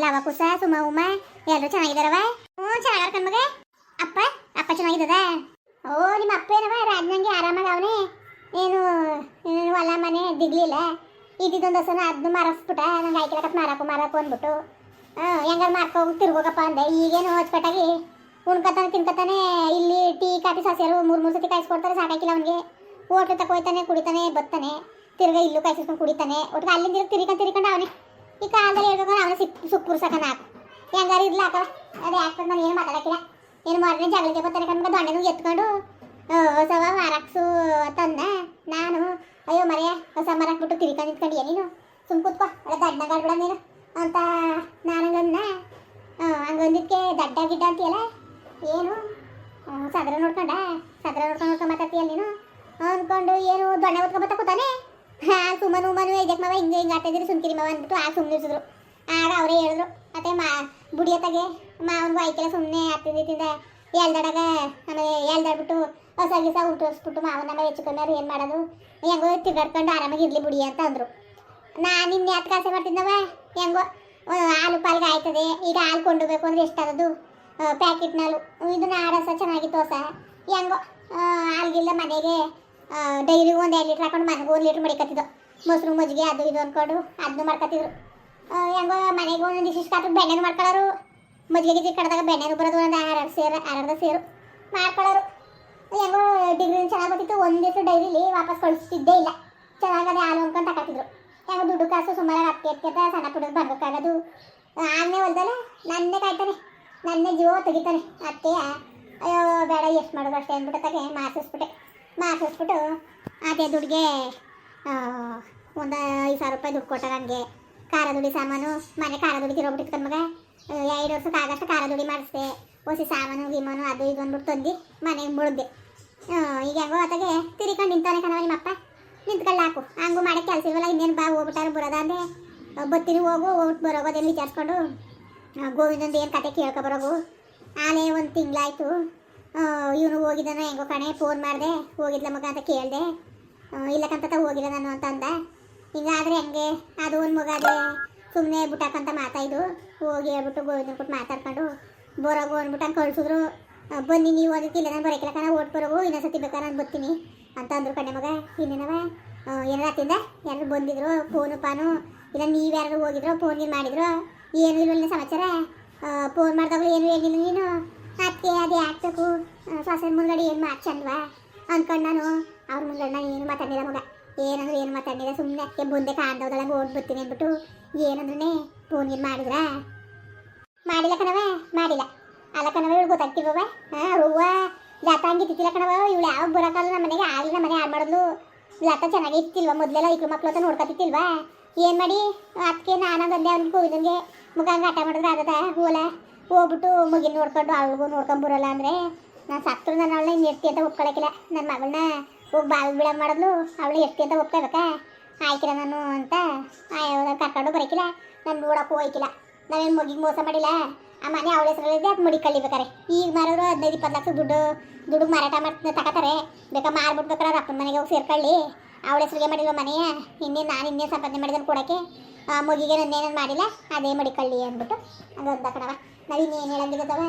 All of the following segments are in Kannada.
ಲವ ಕುಸ ಸುಮ ಉಮ ಎಲ್ಲರೂ ಚೆನ್ನಾಗಿದಾರವ? ಹ್ಞೂ ಚೆನ್ನಾಗಾರ ಕಣ್ಮಗ ಅಪ್ಪ ಅಪ್ಪ ಚೆನ್ನಾಗಿದ್ದದ ಓ, ನಿಮ್ಮ ಅಪ್ಪ ಏನವ? ರಾಜ್ನಂಗೆ ಆರಾಮಾಗ ಅವನೇ. ಏನು ಹೊಲ, ಮನೆ ದಿಗ್ಲಿಲ್ಲ. ಇದ್ದಿದ್ದೊಂದು ಹಸನ ಅದನ್ನು ಮಾರಿಸ್ಬಿಟ್ಟ, ನಂಗೆ ಆಯ್ಕೆ ಮಾರಾಕು ಮಾರಾಕು ಅಂದ್ಬಿಟ್ಟು. ಹಾಂ ಹೆಂಗಾರು ಮಾರ್ಕೋಗಿ ತಿರ್ಗೋಗಪ್ಪ ಅಂದೆ. ಈಗೇನು ಹೊಚ್ಕಟ್ಟಾಗಿ ಉಣ್ಕತಾನೆ ತಿನ್ಕತಾನೆ ಇಲ್ಲಿ ಟೀ, ಕಾಫಿ, ಸಸ್ಯರು ಮೂರು ಮೂರು ಸತಿ ಕಾಯಿಸ್ಕೊಡ್ತಾರೆ ಸಾಕಾಕಿಲ್ಲ ಅವನಿಗೆ. ಹೋಟ್ಲು ತಗೋಯ್ತಾನೆ ಕುಡಿತಾನೆ ಬರ್ತಾನೆ ತಿರ್ಗಾ ಇಲ್ಲೂ ಕಾಯಿಸ್ಕೊಂಡು ಕುಡಿತಾನೆ. ಒಟ್ಟಿಗೆ ಅಲ್ಲಿಂದ ತಿರ್ಕೊಂಡು ತಿರ್ಕೊಂಡು ಅವನೇ. ಈ ಕಾಲದಲ್ಲಿ ಹೇಳ್ಬೇಕು ಅವನ ಸಿಕ್ ಸುಕ್ಕುರು ಸಾಕ ನಾಲ್ಕು ಹೆಂಗಾರು ಇರ್ಲಾಕ ಅದೇ ಆಗ್ತದೆ ನಾನು ಏನು ಮಾತಾಡಕ್ಕಿಲ್ಲ. ಏನು ಮಾಡಿದ್ರೆ ಜಗಳಕ್ಕೆ ಬರ್ತಾನೆ ಕಣ್ಮಗ. ದೊಣ್ಣೆನೂ ಎತ್ಕೊಂಡು ಸವಾ ಹೊಸವ ಮಾರಾಕ್ಸು ತಂದ. ನಾನು, ಅಯ್ಯೋ ಮರೆಯ ಹೊಸ ಮಾರಾಕ್ಬಿಟ್ಟು ತಿರ್ಕೊಂಡು ನಿಂತ್ಕೊಂಡಿಯ ನೀನು? ಸುಮ್ ಕೂತ್ಕೋ. ಒಳ್ಳೆ ದಡ್ಡಗಾಡ್ಬಿಡ ನೀನು. ಅಂತ ನಾನು ಹಂಗಂದ ಹಂಗಂದಿದ್ಕೆ ದಡ್ಡ ಗಿಡ್ಡ ಅಂತೀಯಲ್ಲ? ಏನು? ಸದ್ರ ನೋಡ್ಕೊಂಡ? ಸದ್ರ ನೋಡ್ಕೊಂಡು ನೋಡ್ಕೊಂಡು ಮಾತಾಡ್ತೀಯಲ್ಲ ನೀನು? ಅಂದ್ಕೊಂಡು ಏನು ದೊಣ್ಣೆ ಹೊತ್ಕೊಂಡ್ ಬತ್ತ ಕೂತಾನೆ. ಹಾ ಸುಮ್ಮನೆ ಉಮ್ಮನು ಇದಕ್ಕೆ ಮಾವ ಹಿಂಗೆ ಹಿಂಗೆ ಆಡ್ತಾ ಇದ್ದೀರಿ ಸುಮ್ಕಿರಿ ಮಾವ ಅಂದ್ಬಿಟ್ಟು ಆ ಸುಮ್ಮನೆ ಇರಿಸಿದ್ರು. ಆಗ ಅವರೇ ಹೇಳಿದ್ರು, ಮತ್ತೆ ಮಾ ಬುಡಿಯತ್ತಾಗೆ ಮಾವನಿಗೂ ಆಯ್ಕೆಲ್ಲ ಸುಮ್ಮನೆ ಆಗ್ತಿದ್ದಿಂದ ಎಲ್ದಾಡಾಗ ಆಮೇಲೆ ಎಲ್ದಾಡ್ಬಿಟ್ಟು ಹೊಸ ಗಿಸ ಉಂಟೋಸ್ಬಿಟ್ಟು ಮಾವನ ಮೇಲೆ ಹೆಚ್ಚು ಕಮ್ಮಿ ಏನು ಮಾಡೋದು? ಹೆಂಗೋ ತಿರ್ಗಾಡ್ಕೊಂಡು ಆರಾಮಾಗಿ ಇರಲಿ ಬುಡಿ ಅಂತ ಅಂದರು. ನಾ ನಿನ್ನೆ ಯಾತ್ ಕಾಸೆ ಮಾಡ್ತಿದ್ದವ ಹೆಂಗೋ ಹಾಲು ಪಾಲ್ಗೆ ಆಯ್ತದೆ, ಈಗ ಹಾಲು ಕೊಂಡೋಗ್ಬೇಕು ಅಂದ್ರೆ ಎಷ್ಟಾದದು? ಪ್ಯಾಕೆಟ್ನಾಲು ಇದನ್ನ ಆಡಸ ಚೆನ್ನಾಗಿತ್ತು ಹೊಸ. ಹೆಂಗೋ ಹಾಲ್ಗಿಲ್ಲ ಮನೆಗೆ ಡೈರಿ ಒಂದು ಎರಡು ಲೀಟ್ರ್ ಹಾಕೊಂಡು ಮನೆಗೆ ಒಂದು ಲೀಟ್ರ್ ಮಡಿಕತ್ತಿದ್ದು ಮೊಸರು, ಮಜ್ಜಿಗೆ, ಅದು ಇದು ಅಂದ್ಕೊಂಡು ಅದನ್ನು ಮಾಡ್ಕೊತಿದ್ರು ಹೆಂಗೋ ಮನೆಗೆ ಒಂದೊಂದು ಇಷ್ಟು ಕಾತು ಬೆಣ್ಣೆನು ಮಾಡ್ಕೊಳ್ಳೋರು ಮಜ್ಜಿಗೆ ಗಿಜ್ಜಿ ಕಡ್ದಾಗ ಬೆಣ್ಣೆನು ಬರೋದು ಒಂದು ಎರಡು ಸೇರು ಅರ್ಧ ಸೇರು ಮಾಡ್ಕೊಳ್ಳೋರು ಹೆಂಗೋ ಡಿಗ್ರಿ ಚೆನ್ನಾಗಿ ಬರ್ತಿತ್ತು, ಒಂದು ದಿವಸ ಡೈರಿಲಿ ವಾಪಸ್ ಕಳಿಸ್ತಿದ್ದೇ ಇಲ್ಲ. ಚೆನ್ನಾಗದೆ ಹಾಲು ಅಂದ್ಕೊಂಡು ತಗೊತಿದ್ರು ಹೆಂಗೋ ದುಡ್ಡು ಕಾಸು ಸುಮಾರು ಹತ್ತಿ ಎತ್ಕೆತ ಸಣ್ಣ ಪುಟ್ಟದ ಬರ್ಬೇಕಾಗೋದು ಆಗನೇ ಹೊಲ್ದಲ್ಲ ನನ್ನೇ ಕಾಯ್ತಾನೆ, ನನ್ನೇ ಜೀವ ತೆಗಿತಾನೆ. ಅತ್ತೆ ಅಯ್ಯೋ, ಬೇಡ, ಎಷ್ಟು ಮಾಡೋದು ಅಷ್ಟೇ ಅಂದ್ಬಿಟ್ಟು ತಗೆ, ಮಾರ್ಸಿಸ್ಬಿಟ್ಟೆ. ಮಾರ್ಸಿಸ್ಬಿಟ್ಟು ಅದೇ ದುಡ್ಗೆ ಒಂದು ಐದು ಸಾವಿರ ರೂಪಾಯಿ ದುಡ್ಡು ಕೊಟ್ಟ ನನಗೆ ಖಾರ ದುಡಿ ಸಾಮಾನು, ಮನೆ ಖಾರ ದುಡಿ ತಿರೋಗ್ಬಿಟ್ಟಿತ್ತು ಮಗ. ಎರಡು ವರ್ಷಕ್ಕೆ ಆಗಷ್ಟು ಖಾರ ದುಡಿ ಮಾಡಿಸ್ದೆ. ಹೊಸಿ ಸಾಮಾನು ಗಿಮಾನು ಅದು ಇದು ಅಂದ್ಬಿಟ್ಟು ತಂದು ಮನೆಗೆ ಮುಳಿದೆ. ಈಗ ಹೆಂಗೋ ಅತ್ತಾಗೆ ತಿರ್ಕೊಂಡು ನಿಂತಾನೆ ಕಣವ ನಿಮ್ಮಪ್ಪ. ನಿಂತ್ಕೊಳ್ಳಿ ಹಾಕು. ಹಂಗೂ ಮಾಡಕ್ಕೆ ಕೆಲಸ ಇಲ್ವಲ್ಲ, ಇನ್ನೇನು ಬಾ ಹೋಗ್ಬಿಟ್ಟಾರೆ ಬರೋದ ಅಂದೆ. ಬತ್ತಿರಿ ಹೋಗು, ಹೋಗ್ಬಿಟ್ಟು ಬರೋಗೋದೆಲ್ಲ ವಿಚಾರಿಸ್ಕೊಂಡು. ಗೋವಿಂದಂದು ಏನು ಕತೆ ಕೇಳ್ಕೊ ಬರೋಗು. ಆಲೇ ಒಂದು ತಿಂಗಳಾಯ್ತು. ಇವನು ಹೋಗಿದ್ದಾನ, ಹೆಂಗೋ ಕಣೆ ಫೋನ್ ಮಾಡಿದೆ, ಹೋಗಿದ್ಲ ಮಗ ಅಂತ ಕೇಳಿದೆ. ಇಲ್ಲಕ್ಕಂತ ಹೋಗಿಲ್ಲ ನಾನು ಅಂತ ಅಂದ. ಹಿಂಗಾದ್ರೆ ಹೆಂಗೆ? ಅದು ಒಂದು ಮಗ ಅದೇ ಸುಮ್ಮನೆ ಬಿಟ್ಟಾಕಂತ ಮಾತಾಯ್ದು. ಹೋಗಿ ಹೇಳ್ಬಿಟ್ಟು ಗೋವಿಂದ ಕೊಟ್ಟು ಮಾತಾಡ್ಕೊಂಡು, ಬರೋಗು ಅಂದ್ಬಿಟ್ಟು ಹಂಗೆ ಕಳ್ಸಿದ್ರು. ಬನ್ನಿ, ನೀವು ಅದಕ್ಕಿಲ್ಲ ನಾನು ಬರೋಕಿಲ್ಲ ಕಣ ಓಟ್ ಬರೋಗು ಇನ್ನೊಂದ್ಸತಿ ಬೇಕಾ ನಾನು ಬರ್ತೀನಿ ಅಂತ ಅಂದ್ರು ಕಣೆ ಮಗ. ಇನ್ನೇನವ? ಏನಾರ ಯಾರು ಬಂದಿದ್ರು ಫೋನು ಪಾನು, ಇಲ್ಲ ನೀವು ಯಾರು ಹೋಗಿದ್ರು ಫೋನ್ ಮಾಡಿದ್ರು, ಏನು ಇಲ್ಲ ಸಮಾಚಾರ? ಫೋನ್ ಮಾಡಿದಾಗಲೂ ಏನು ಹೇಳಿಲ್ಲ ನೀನು? ಅದಕ್ಕೆ ಅದೇ ಆಗ್ಬೇಕು ಸೊಸೆ ಮುಂದ್ಗಡೆ ಏನು ಮಾತು ಚಂದ್ವಾ ಅಂದ್ಕೊಂಡು ನಾನು ಅವ್ರ ಮುಂದ್ಗಡೆ ನಾನು ಏನು ಮಾತಾಡಿಲ್ಲ ಮಗ. ಏನಂದ್ರೆ ಏನು ಮಾತಾಡಿಲ್ಲ ಸುಮ್ಮನೆ ಅದಕ್ಕೆ ಮುಂದೆ ಕಾಣ್ದವ್ದೊಳಗೆ ಓಡ್ ಬರ್ತೀನಿ ಅಂದ್ಬಿಟ್ಟು ಏನಂದ್ರೆ ಫೋನ್ ಏನು ಮಾಡಿದ್ರಾ? ಮಾಡಿಲ್ಲ ಕಣವ ಮಾಡಿಲ್ಲ. ಅಲ್ಲ ಕಣವ ಇವಳು ಗೊತ್ತಾಗ್ತಿಲ್ವವ ಹಾಂ ಹೂವ ಲತಾ ಹಂಗೆ ಇತ್ತಿಲ್ಲ ಕಣವ ಇವಳು ಯಾವಾಗ ಬರೋಕ್ಕಲ್ಲ ನಮ್ಮ ಮನೆಗೆ ಆಗಲಿ ನಮ್ಮ ಮನೆ ಹಾಳು ಮಾಡಿದ್ಲು. ಲತ ಚೆನ್ನಾಗಿ ಇತ್ತಿಲ್ವ ಮೊದಲೆಲ್ಲ ಇಕ್ಳು ಮಕ್ಳು ಅಂತ ನೋಡ್ಕೊತಿತ್ತಿಲ್ವಾ ಏನು ಮಾಡಿ? ಅದಕ್ಕೆ ನಾನು ಬಂದೆ ಅವ್ನಿಗೆ, ಗೋವಿಂದನ್ಗೆ. ಮುಖ ಆಟ ಮಾಡಿದ್ರೆ ಆಗದ ಹೂವಲ್ಲ ಹೋಗ್ಬಿಟ್ಟು ಮಗಿನ ನೋಡ್ಕೊಂಡು ಅವಳಿಗೂ ನೋಡ್ಕೊಂಡು ಬರೋಲ್ಲ ಅಂದರೆ ನಾನು ಸತ್ರು ನಾನು ಅವಳನ್ನ ಎತ್ತಿ ಅಂತ ಒಪ್ಕೊಳಕಿಲ್ಲ ನನ್ನ ಮಗಳನ್ನ ಹೋಗಿ ಬಾಲ್ ಬಿಡ ಮಾಡಿದ್ಲು ಅವಳು ಎತ್ತಿ ಅಂತ ಒಪ್ಕೋಬೇಕಾ? ಆಯ್ಕಿಲ್ಲ ನಾನು ಅಂತ ಕರ್ಕೊಂಡು ಬರೋಕಿಲ್ಲ. ನಾನು ನೋಡೋಕ್ಕೂ ಹೋಯ್ಕಿಲ್ಲ. ನಾವೇನು ಮಗಿಗೆ ಮೋಸ ಮಾಡಿಲ್ಲ? ಆ ಮನೆ ಅವಳ ಹೆಸರಲ್ಲಿದೆ ಅದು ಮುಡಿ ಕಳಿಬೇಕಾರೆ. ಈಗ ಮಾರೋರು ಹದಿನೈದು, ಇಪ್ಪತ್ತು ಲಕ್ಷ ದುಡ್ಡು ದುಡ್ಡು ಮಾರಾಟ ಮಾಡ್ತಾ ತಗೋತಾರೆ ಬೇಕಾ ಮಾರ್ಬಿಟ್ಟು ಬೇಕಾದ್ರೆ ಅಪ್ಪನ ಮನೆಗೆ ಹೋಗಿ ಸೇರ್ಕೊಳ್ಳಿ. ಅವಳ ಹೆಸರಿಗೆ ಮಾಡಿಲ್ವ ಮನೆಯ ಇನ್ನೇನು ನಾನು ಇನ್ನೇನು ಸಂಪಾದನೆ ಮಾಡಿದ್ರು ಕೊಡೋಕ್ಕೆ. ಮಗಿಗೆ ನನ್ನೇನೇನು ಮಾಡಿಲ್ಲ, ಅದೇ ಮಡಿಕಳ್ಳಿ ಅಂದ್ಬಿಟ್ಟು ಹಂಗೆ ಕಡವ ನಾವು ಇನ್ನೇನು ಹೇಳಂಗಿದ್ದವ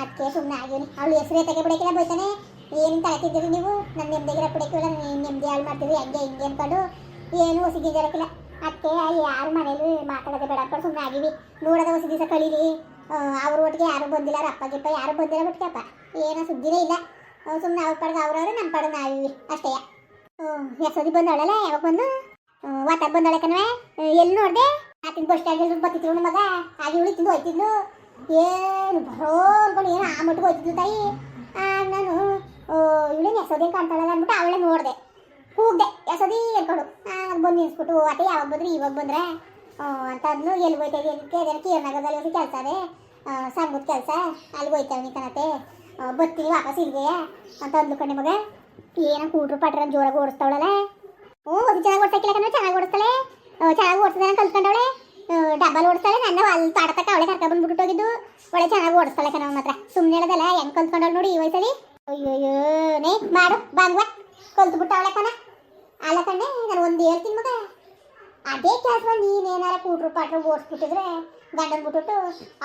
ಅದಕ್ಕೆ ಸುಮ್ಮನೆ ಆಗಿವ್ನಿ. ಅವಳು ಹೆಸರೇ ತೆಗೆ ಬಿಡೋಕಿಲ್ಲ ಬೈತಾನೆ ಏನು ತಲೆ ನೀವು? ನನ್ನ ನೆಮ್ಮದಿಗಿರ ಬಿಡೋಕ್ಕಿಲ್ಲ ನಾನು ನೆಮ್ಮದಿ ಹಾಳು ಮಾಡ್ತೀವಿ ಹಂಗೆ ಹಿಂಗೆ ಅಂದ್ಕೊಂಡು ಏನು ಹೊಸಿಗೆ ಗಿಜರಕ್ಕಿಲ್ಲ ಅದಕ್ಕೆ ಯಾರು ಮನೇಲಿ ಮಾತಾಡೋದೇ ಬೇಡ ಅಂದ್ಕೊಂಡು ಸುಮ್ಮನೆ ಆಗಿವಿ. ನೋಡೋದ ಹೊಸ ದಿವಸ ಕಳೀರಿ. ಅವ್ರ ಒಟ್ಟಿಗೆ ಯಾರು ಬಂದಿಲ್ಲ ಅಪ್ಪ ಗಿಪ್ಪ ಯಾರು ಬಂದಿಲ್ಲ ಬಿಟ್ಕಪ್ಪ ಏನೋ ಸುದ್ದಿನೇ ಇಲ್ಲ. ಸುಮ್ಮನೆ ಅವ್ರ ಪಡೆದು ಅವ್ರವ್ರು ನಮ್ಮ ಪಡೆದು ನಾವಿವಿ ಅಷ್ಟೇ. ಎಸೋದಿ ಬಂದವಳಲ್ಲ ಯಾವಾಗ ಬಂದು? ವಾತಾಗ ಬಂದವಳೆ ಕಣವೆ ಎಲ್ಲಿ ನೋಡಿದೆ? ಆತಿನ ಬಸ್ ಸ್ಟ್ಯಾಂಡ್ ಬತ್ತಿದ್ರು ನಮ್ಮ ಮಗ. ಆಗಿ ಉಳಿ ತಿಂದು ಹೋಯ್ತಿದ್ಲು. ಏನು ಬರೋ ಅನ್ಕೊಂಡು ಏನು ಆ ಮಟ್ಟಿಗೆ ಹೋಯ್ತಿದ್ಲು ತಾಯಿ. ನಾನು ಇವಳೇನು ಎಸೋದೇ ಕಾಣ್ತಾಳಲ್ಲ ಅಂದ್ಬಿಟ್ಟು ಅವಳೇ ನೋಡಿದೆ. ಕೂಗ್ದೆ ಎಸೋದಿ ಅನ್ಕೊಂಡು. ಬಂದು ನಿನ್ಸ್ಬಿಟ್ಟು ಅತ್ತೆ ಯಾವಾಗ ಬಂದ್ರೆ, ಇವಾಗ ಬಂದ್ರೆ? ಅಂತ ಅಂದ್ಲು. ಎಲ್ಲಿ ಹೋಯ್ತಾ ಇದಕ್ಕೆ ಅದಕ್ಕೆ ಏನಾಗದಲ್ಲಿ ಒಂದು ಕೆಲಸ ಅದೇ ಸಂಘದ ಕೆಲಸ. ಅಲ್ಲಿ ಹೋಯ್ತಾವನಿ ಕಣತೆ. ಬರ್ತೀನಿ ವಾಪಸ್ ಇಲ್ಲಿಗೆ ಅಂತ ಅಂದ್ಲು ಕಣೆ ಮಗ. ಏನೋ ಕೂಟ್ರು ಪಟ್ರ ಜೋರಾಗಿ ಓಡಿಸ್ತಾವಳಲ್ಲ. ಓ, ಅದು ಚೆನ್ನಾಗಿ ಓಡಿಸಕ್ಕಿಲ್ಲ ಕಣ, ಚೆನ್ನಾಗಿ ಓಡಿಸ್ತಾಳೆ. ಚೆನ್ನಾಗಿ ಓಡಿಸ್ತಾಳೆ ಕಲ್ತ್ಕೊಂಡವಳೆ. ಡಬ್ಬಲ್ ಓಡಿಸ್ತಾಳೆ. ನನ್ನ ಅಲ್ಲಿ ತಾಡತಕ್ಕ ಅವಳೆ ಕರ್ಕ ಬಂದ್ಬಿಟ್ಟು ಹೋಗಿದ್ದು. ಒಳ್ಳೆ ಚೆನ್ನಾಗಿ ಓಡಿಸ್ತಾಳೆ ಕಣ ಮಾತ್ರ ಸುಮ್ಮನೆ ಹೇಳದಲ್ಲ, ಹೆಂಗೆ ಕಲ್ತ್ಕೊಂಡವಳು ನೋಡಿ ಈ ವಯಸ್ಸಲ್ಲಿ. ಅಯ್ಯೋ ನೇ, ಮಾಡು ಬಾಂಗ್ವ ಕಲ್ತ್ಬಿಟ್ಟು ಅವಳೆ ಕಣ. ಅಲ್ಲ ಕಣ್ಣೆ ನಾನು ಒಂದು ಹೇಳ್ತೀನಿ ಮಗ. ಅದೇ ಕೆಲಸ ನೀನೇನಾರ ಕೂಟ್ರು ಪಾಟ್ರು ಓಡಿಸ್ಬಿಟ್ಟಿದ್ರೆ ಗಂಡನ್ ಬಿಟ್ಬಿಟ್ಟು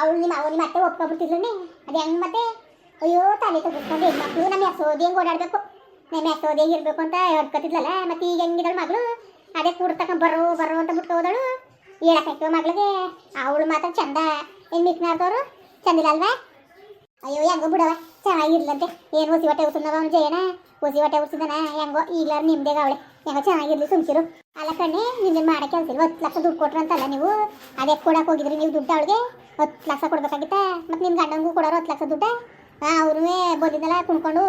ಅವಳು ನಿಮ್ಮ ಅವ್ರು ಮತ್ತೆ ಅತ್ತೆ ನೀ? ಅದು ಹೆಂಗ್ ಮತ್ತೆ? ಅಯ್ಯೋ, ತಲೆ ತಗೊಂಡ್ಕೊಂಡು ಹೆಣ್ಮಕ್ಳು ನಮ್ಮ ಯಸೋದಿ ಹೆಂಗೆ ಓಡಾಡಬೇಕು? ನಮ್ಮ ಯಸೋದಿ ಹೆಂಗೆ ಇರಬೇಕು ಅಂತ ಹೇಳ್ಕೊತಿದ್ಲಲ್ಲ, ಮತ್ತೆ ಈಗ ಹೆಂಗಿದಳು ಮಗಳು? ಅದೇ ಕೂಡ ತಕ ಬರೋ ಬರೋ ಅಂತ ಬಿಟ್ಟು ಹೋದಳು. ಹೇಳಕ್ಕಾಯ್ತು ಮಗಳಿಗೆ ಅವಳು ಮಾತ್ರ ಚಂದ ಏನು ಮಿಕ್ನಾರ್ದವರು ಚಂದಿಲ್ಲ ಅಲ್ವಾ? ಅಯ್ಯೋ, ಹೆಂಗೋ ಬಿಡವ ಚೆನ್ನಾಗಿರ್ಲಂತೆ. ಏನು ಹೊಸಿ ಹೊಟ್ಟೆ ಉಸಿದ್ನವ ಅವ್ನು ಜಯನ ಹೊಸಿ ಹೊಟ್ಟೆ ಉಸಿದನ ಹೆಂಗೋ, ಈಗ್ಲಾರು ನಿಮ್ದೇ ಅವಳೆ ಹೆಂಗೋ, ಚೆನ್ನಾಗಿರ್ಲಿ ಸುಮ್ಸಿರು ಅಲ್ಲ ಕಣ್ಣೆ ನಿಮ್ಗೆ ಮಾಡಕ್ಕೆ ಕೆಲಸ ಇಲ್ಲ. ಹತ್ತು ಲಕ್ಷ ದುಡ್ಡು ಕೊಟ್ರಂತಲ್ಲ ನೀವು? ಅದೇ ಕೊಡಕ್ಕೆ ಹೋಗಿದ್ರಿ ನೀವು ದುಡ್ಡು ಅವಳಿಗೆ? ಹತ್ತು ಲಕ್ಷ ಕೊಡ್ಬೇಕಾಗಿತ್ತ? ಮತ್ತು ನಿಮ್ಮ ಗಂಡಂಗೂ ಕೊಡೋರು ಹತ್ತು ಲಕ್ಷ ದುಡ್ಡ? ಹಾಂ ಅವ್ರೂ ಬಂದಿದ್ದಲ್ಲ, ಕುಣ್ಕೊಂಡು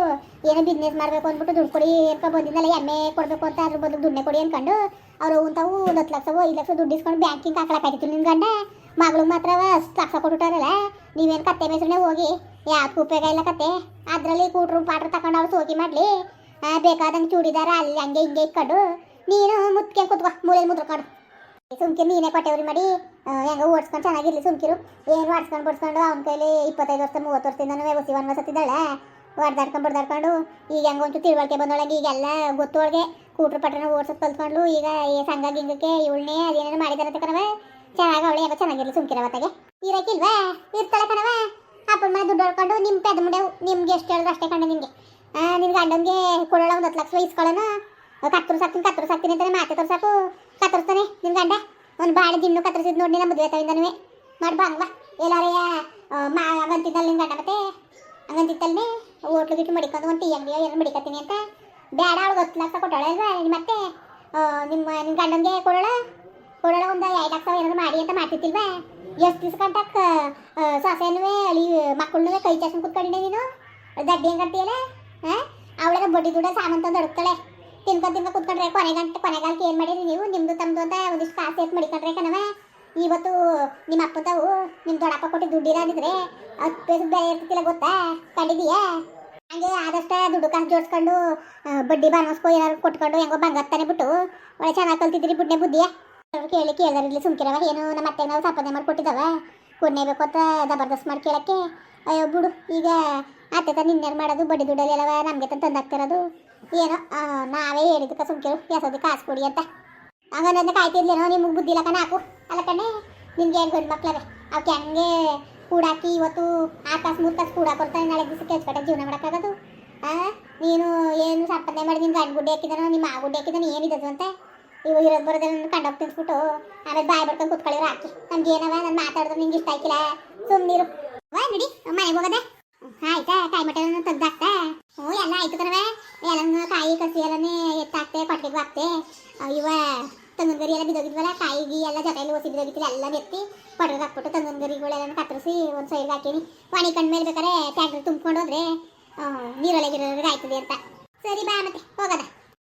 ಏನೋ ಬಿಸ್ನೆಸ್ ಮಾಡಬೇಕು ಅಂದ್ಬಿಟ್ಟು ದುಡ್ಡು ಕೊಡಿ ಅಂತ ಬಂದಿದ್ದಲ್ಲ, ಎಮ್ಮೆ ಕೊಡಬೇಕು ಅಂತ ಅದ್ರ ಬದಲು ದುಡ್ಡನ್ನೇ ಕೊಡಿ ಅಂದ್ಕೊಂಡು ಅವ್ರು ಅಂತಾವು ಒಂದು ಹತ್ತು ಲಕ್ಷ ಐದು ಲಕ್ಷ ದುಡ್ಡು ಇಸ್ಕೊಂಡು ಬ್ಯಾಂಕಿಂಗ್ ಹಾಕ್ಲಕ್ಕಾಗಿತ್ತು ನಿಮ್ಮ ಗಂಡ? ಮಗಳು ಮಾತ್ರ ಅಷ್ಟು ಲಕ್ಷ ಕೊಟ್ಬಿಟ್ಟಾರಲ್ಲ ನೀವೇನು ಕತ್ತೆ ಮೇಸನೆ ಹೋಗಿ? ಯಾವ್ದು ಉಪಯೋಗ ಕತೆ ಅದರಲ್ಲಿ ಕೂಟ್ರು ಪಾಟ್ರು ತಗೊಂಡು ಅವ್ರು ಸೋಕಿ ಮಾಡ್ಲಿ. ಬೇಕಾದಂಗೆ ಚೂಡಿದಾರ ಅಲ್ಲಿ ಹಂಗೆ ಹಿಂಗೆ ಇಕ್ಕಡು ನೀನು ಮುತ್ಕೆ ಕೂತ್ಕೋ ಮೂಲೆಯಲ್ಲಿ ಮುದ್ರಕೊಂಡು ಸುಮ್ಕಿರು ನೀನೇ ಕೊಟ್ಟೆವ್ರಿ ಮಾಡಿ. ಹೆಂಗ ಓಡಿಸ್ಕೊಂಡು ಚೆನ್ನಾಗಿರ್ಲಿ ಸುಮ್ಕಿರು. ಏನು ಆಡ್ಸ್ಕೊಂಡು ಬಡ್ಸ್ಕೊಂಡು ಅವ್ನ ಕೈಲಿ ಇಪ್ಪತ್ತೈದು ವರ್ಷ, ಮೂವತ್ತು ವರ್ಷದಿಂದನೂ ವ್ಯವಸ್ಥೆ ಒಂದು ಸತ್ತಿದ್ದಾಳೆ ಹೊಡ್ದಾಡ್ಕೊಂಡು ಬಡ್ದಾಡ್ಕೊಂಡು ಈಗ ಹೆಂಗ ಒಂಚೂರು ತಿಳುವಳಿಕೆ ಬಂದೊಳಗೆ ಈಗೆಲ್ಲ ಗೊತ್ತೊಳಗೆ ಕೂಟ್ರು ಪಟ್ರನ ಓಡ್ಸೋದು ಕಲ್ತ್ಕೊಂಡ್ಲು. ಈಗ ಈ ಸಂಘ ಗಿಂಗಕ್ಕೆ ಇವಳನ್ನೇ ಅದೇನೇನು ಮಾಡಿದಾರಂತೆ ಕಣವ ಚೆನ್ನಾಗಿ ಅವಳು ಹೆಂಗ ಚೆನ್ನಾಗಿರ್ಲಿ ಸುಮ್ಕಿರವತ್ತಾಗೆ ಇರಕ್ಕಿಲ್ವಾ ಇರ್ತಾಳೆ ಕಣವ ಅಪ್ಪನ ಮನೆ ದುಡ್ಡು ಹೊಡ್ಕೊಂಡು ನಿಮ್ಮ ಪೆದ ಮುಂಡೆವು ನಿಮ್ಗೆ ಎಷ್ಟು ಹೇಳಿದ್ರು ಅಷ್ಟೇ ಕಂಡು ನಿಮಗೆ ನಿನ್ನ ಗಂಡನಿಗೆ ಕೊಡೋಳ ಒಂದು ಹತ್ತು ಲಕ್ಷ ವಹಿಸ್ಕೊಳ್ಳೋಣ. ಕತ್ತರು ಸಾಕ್ತೀನಿ ಕತ್ತರು ಸಾಕ್ತೀನಿ ಅಂತಾನೆ ಮಾತೆ ತೋರ್ಸಾಕು. ಕತ್ತರಿಸ್ತಾನೆ ನಿನ್ನ ಗಂಡ. ಒಂದು ಬಾಳೆ ದಿಣ್ಣು ಕತ್ತರಿಸಿದ್ ನೋಡಿ ನಮ್ಮ ಮದುವೆ ತಾವಿಂದನೂ ಮಾಡಿ ಬಾ, ಹಂಗ ಎಲ್ಲಾರೇ ಮಾ ಹಂಗಂತಿದ್ದಲ್ಲ ನಿನ್ನ ಗಂಡ ಮತ್ತೆ? ಹಂಗಂತಿತ್ತಲ್ಲೇ ಹೋಟ್ಲು ಗಿಟ್ಲು ಮಡಿಕೊಂಡು ಒಂದು ಟೀ ಅಂಗಡಿ ಏನು ಮಡಿಕತ್ತೀನಿ ಅಂತ. ಬೇಡ ಅವಳು ಹತ್ತು ಲಕ್ಷ ಕೊಟ್ಟೋಳ ಅಲ್ವಾ? ಮತ್ತೆ? ನಿಮ್ಮ ನಿಮ್ಮ ಗಂಡನಿಗೆ ಕೊಡೋಳ? ಕೊಡೋಳ ಒಂದು ಎರಡು ಲಕ್ಷ ಏನಾದ್ರು ಮಾಡಿ ಅಂತ ಮಾಡ್ತಿತ್ತಿಲ್ವಾ ಎಷ್ಟು ದಿವ್ಸ ಕಂಟಕ್ ಸೊಸೆನೂ ಅಳಿ ಮಕ್ಕಳನ್ನೂ ಕೈ ಚಾಸ್ಕೊಂಡು ಕುತ್ಕೊಂಡಿದ್ದೆ ನೀನು? ದಡ್ಡಿ ಹೆಂಗೆ ಕಟ್ತೀಯಲ್ಲ ಹಾಂ ಅವಳೆಲ್ಲ ಬಡ್ಡಿ ದುಡ್ಡ ಸಾಮಾನು ತಂದು ಅಡುಕ್ತಾಳೆ ತಿನ್ಕೊಂಡು ತಿನ್ಕೊಂಡು ಕುತ್ಕೊಂಡ್ರೆ ಕೊನೆಗಾಲ ಕೊನೆಗಾಲಕ್ಕೆ ಏನು ಮಾಡಿರಿ ನೀವು? ನಿಮ್ಮದು ತಮ್ಮದು ಅಂತ ಒಂದಿಷ್ಟು ಕಾಸು ಎತ್ತು ಮಡಿಕೊಂಡ್ರೆ ಕಣವ ಇವತ್ತು ನಿಮ್ಮ ಅಪ್ಪ ತಾವು ನಿಮ್ಮ ದೊಡ್ಡಪ್ಪ ಕೊಟ್ಟು ದುಡ್ಡು ಇರೋದಿದ್ರೆ ಹತ್ತು ಪೈಸೆ ಬೆಲೆ ಇರ್ತಿಲ್ಲ ಗೊತ್ತಾ? ಕಂಡಿದೀಯಾ ಹಂಗೆ ಆದಷ್ಟ ದುಡ್ಡು ಕಾಸು ಜೋಡಿಸ್ಕೊಂಡು ಬಡ್ಡಿ ಬಾನಸ್ಕೋ ಏನಾದ್ರು ಕೊಟ್ಕೊಂಡು ಹೆಂಗೋ ಬಂಗತ್ತಾನೆ ಬಿಟ್ಟು. ಒಳ್ಳೆ ಚೆನ್ನಾಗಿ ಕಲ್ತಿದ್ರಿ ಬಿಡ್ನೆ ಬುದ್ಧಿಯ? ಕೇಳಿ ಕೇಳಿದ್ರಲ್ಲಿ ಸುಮ್ಕಿರವ. ಏನು ನಮ್ಮ ಅತ್ತೆ ನಾವು ಸಂಪಾದನೆ ಮಾಡಿ ಕೊಟ್ಟಿದ್ದಾವ ಕೊಡ್ನೇಬೇಕು ಅಂತ ಜಬರ್ದಸ್ತ್ ಮಾಡಿ ಕೇಳಕ್ಕೆ. ಅಯ್ಯೋ, ಬಿಡು, ಈಗ ಅತ್ತೆ ತ ನಿನ್ನೇನು ಮಾಡೋದು, ಬಡ್ಡಿ ದುಡ್ಡಲ್ಲಿ ಎಲ್ಲವ ನಮಗೆ ತಂದಾಗ್ತಿರೋದು ಏನೋ ನಾವೇ ಹೇಳಿದ್ದಕ್ಕೆ ಸುಮ್ಕಿರು. ಯಾಸೋದಿ ಕಾಸು ಕೊಡಿ ಅಂತ. ಹಂಗಂದ್ರೆ ಕಾಯ್ತಿರ್ಲೇನೋ ನಿಮಗೆ ಬುದ್ಧಿ ಇಲ್ಲ ಕಣ ಹಾಕು. ಅಲ್ಲ ಕಣೆ ನಿಮ್ಗೆ ಏನು ಗಂಡು ಮಕ್ಳವೆ ಅವಕ್ಕೆ ಹಂಗೆ ಕೂಡಾಕಿ ಇವತ್ತು ಆ ಕಾಸು ಕೂಡ ಕೊಡ್ತಾನೆ ನಾಳೆ ದಿವಸ ಕೆಲಸ ಕಟ್ಟ ಜೀವನ ಮಾಡೋಕ್ಕಾಗೋದು. ಆ, ನೀನು ಏನು ಸಂಪಾದನೆ ಮಾಡಿ ನಿನ್ನ ಗಂಡು ಗುಡ್ಡೆ ಹಾಕಿದಾನೋ ನಿಮ್ಮ ಆ ಗುಡ್ಡೆ ಹಾಕಿದಾನೋ, ಏನಿದದು ಅಂತ. ಇವು ಇರೋದು ಬರೋದನ್ನ ಕಂಡೋಗಿ ತಿನ್ಸ್ಬಿಟ್ಟು ಆಮೇಲೆ ಬಾಯಿ ಬಡ್ಕೊಂಡು ಕುತ್ಕೊಳ್ಳಿರೋ ಹಾಕಿ ನಮ್ಗೆ ಏನವ? ನಾನು ಮಾತಾಡಿದ್ರೆ ನಿಂಗೆ ಇಷ್ಟ ಆಯ್ಕಿಲ್ಲ. ಸುಮ್ಮನಿರು ವಾ, ನಡಿ. ಮನೆಗೆ ಹೋಗದೆ. ಆಯ್ತಾ? ಕಾಯಿ ಮಟ್ಟ ತೆಗ್ದಾಕ್ತಾ? ಹ್ಞೂ ಎಲ್ಲ ಆಯ್ತು ಕಣವೆ ಎಲ್ಲ ಕಾಯಿ ಕಸಿ ಎಲ್ಲನೇ ಎತ್ತಾಕ್ತೆ ಕೊಟ್ಟಿಗೆ ಹಾಕ್ತೆ ಇವ ತಂಗನ್ ಗರಿ ಎಲ್ಲ ಬಿದ್ದೋಗಿದ್ವಲ್ಲ ಕಾಯಿಗೆ ಎಲ್ಲ ಜೊತೆಯಲ್ಲಿ ಓಸಿ ಬಿದ್ದೋಗಿತ್ತಿಲ್ಲ ಎಲ್ಲ ನೆತ್ತಿ ಕೊಟ್ಟಿಗೆ ಹಾಕ್ಬಿಟ್ಟು ತಂಗನ್ ಗರಿಗಳೆಲ್ಲ ಕತ್ತರಿಸಿ ಒಂದು ಸೈಡ್ಗೆ ಹಾಕೀನಿ. ಮನೆ ಕಣ್ ಮೇಲೆ ಬೇಕಾದ್ರೆ ಟ್ಯಾಕ್ಟ್ರ್ ತುಂಬ್ಕೊಂಡು ಹೋದ್ರೆ ನೀರೊಳಗಿರೋರಿಗೆ ಆಯ್ತದೆ ಅಂತ. ಸರಿ ಬಾ ಮತ್ತೆ, ಹೋಗದ.